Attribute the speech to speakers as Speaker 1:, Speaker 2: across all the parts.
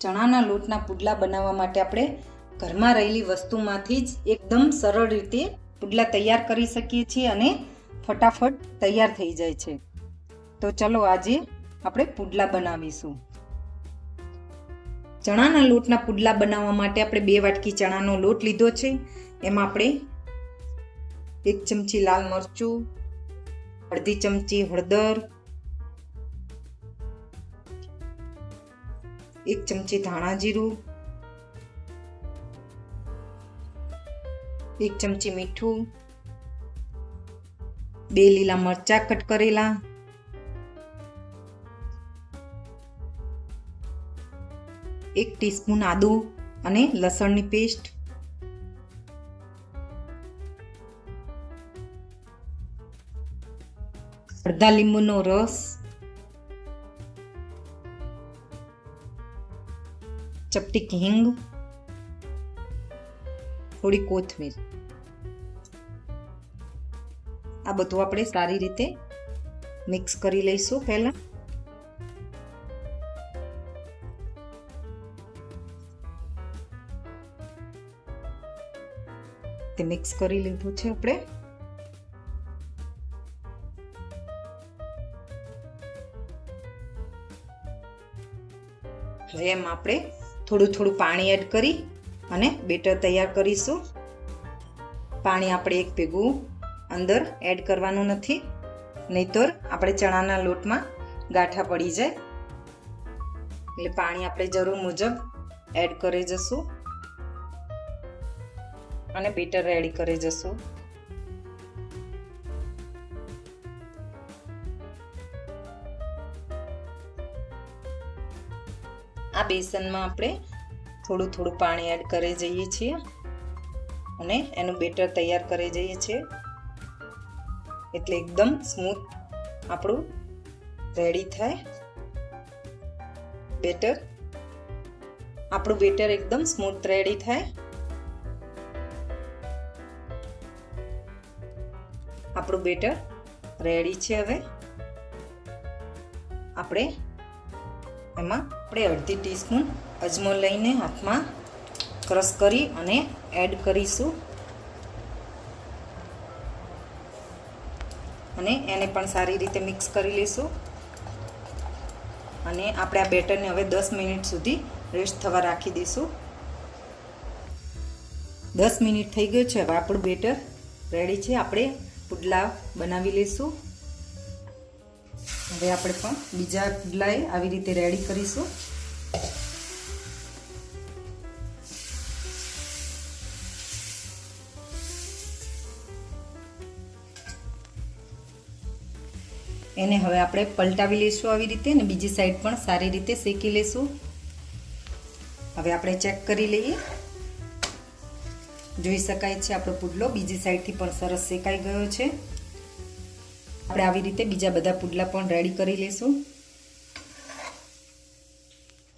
Speaker 1: ચણાના લોટના પુડલા બનાવવા માટે આપણે ઘરમાં રહેલી વસ્તુમાંથી જ એકદમ સરળ રીતે પુડલા તૈયાર કરી શકીએ છીએ અને ફટાફટ તૈયાર થઈ જાય છે. તો ચલો આજે આપણે પુડલા બનાવીશું. ચણાના લોટના પુડલા બનાવવા માટે આપણે બે વાટકી ચણાનો લોટ લીધો છે. એમાં આપણે એક ચમચી લાલ મરચું, અડધી ચમચી હળદર એક ચમચી ધાણા જીરું, એક ચમચી મીઠું, બે લીલા મરચા કટ કરેલા, એક ટીસ્પૂન આદુ અને લસણની પેસ્ટ, અડધા લીંબુનો રસ ચપટી હિંગ થોડી કોથમીર. આ બધું આપણે સારી રીતે મિક્સ કરી લઈશું પહેલા. તે મિક્સ કરી લીધું છે આપણે. હવે એમ આપણે થોડું થોડું પાણી એડ કરી અને બેટર તૈયાર કરીશું. પાણી આપણે એક ભેગું અંદર એડ કરવાનું નથી. નહીતર આપણે ચણાના લોટમાં ગાંઠા પડી જાય. એટલે પાણી આપણે જરૂર મુજબ એડ કરી જશું. અને બેટર રેડી કરી જશું. આ બેસનમાં આપણે થોડું થોડું પાણી એડ કરી જઈએ છીએ અને એનું બેટર તૈયાર કરી જઈએ છીએ. એટલે એકદમ સ્મૂથ આપણું રેડી થાય. બેટર આપણું બેટર એકદમ સ્મૂથ રેડી થાય. આપણું બેટર રેડી છે હવે. આપણે એમાં આપણે અડધી ટીસ્પૂન અજમો લઈને હાથમાં ક્રશ કરી અને એડ કરીશું. અને એને પણ સારી રીતે મિક્સ કરી લઈશું અને આપણે આ બેટરને હવે દસ મિનિટ સુધી રેસ્ટ થવા રાખી દઈશું. દસ મિનિટ થઈ ગયો છે. હવે આપણું બેટર રેડી છે. આપણે પુડલા બનાવી લઈશું હવે આપણે પણ બીજા પુડલાએ આવી રીતે રેડી કરીશું. એને હવે આપણે પલટાવી લઈશું આવી રીતે અને બીજી સાઈડ પણ સારી રીતે શેકી લઈશું હવે આપણે ચેક કરી લઈએ. જોઈ શકાય છે આપણો પુડલો. બીજી સાઈડથી પણ સરસ શેકાઈ ગયો છે. આપણે આવી રીતે બીજા બધા પુડલા પણ રેડી કરી લઈશું.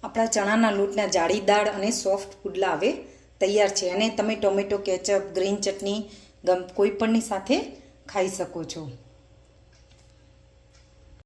Speaker 1: આપણા ચણાના લોટના જાળીદાર અને સોફ્ટ પુડલા હવે તૈયાર છે અને તમે ટોમેટો, કેચઅપ, ગ્રીન ચટણી, ગમ કોઈપણની સાથે ખાઈ શકો છો.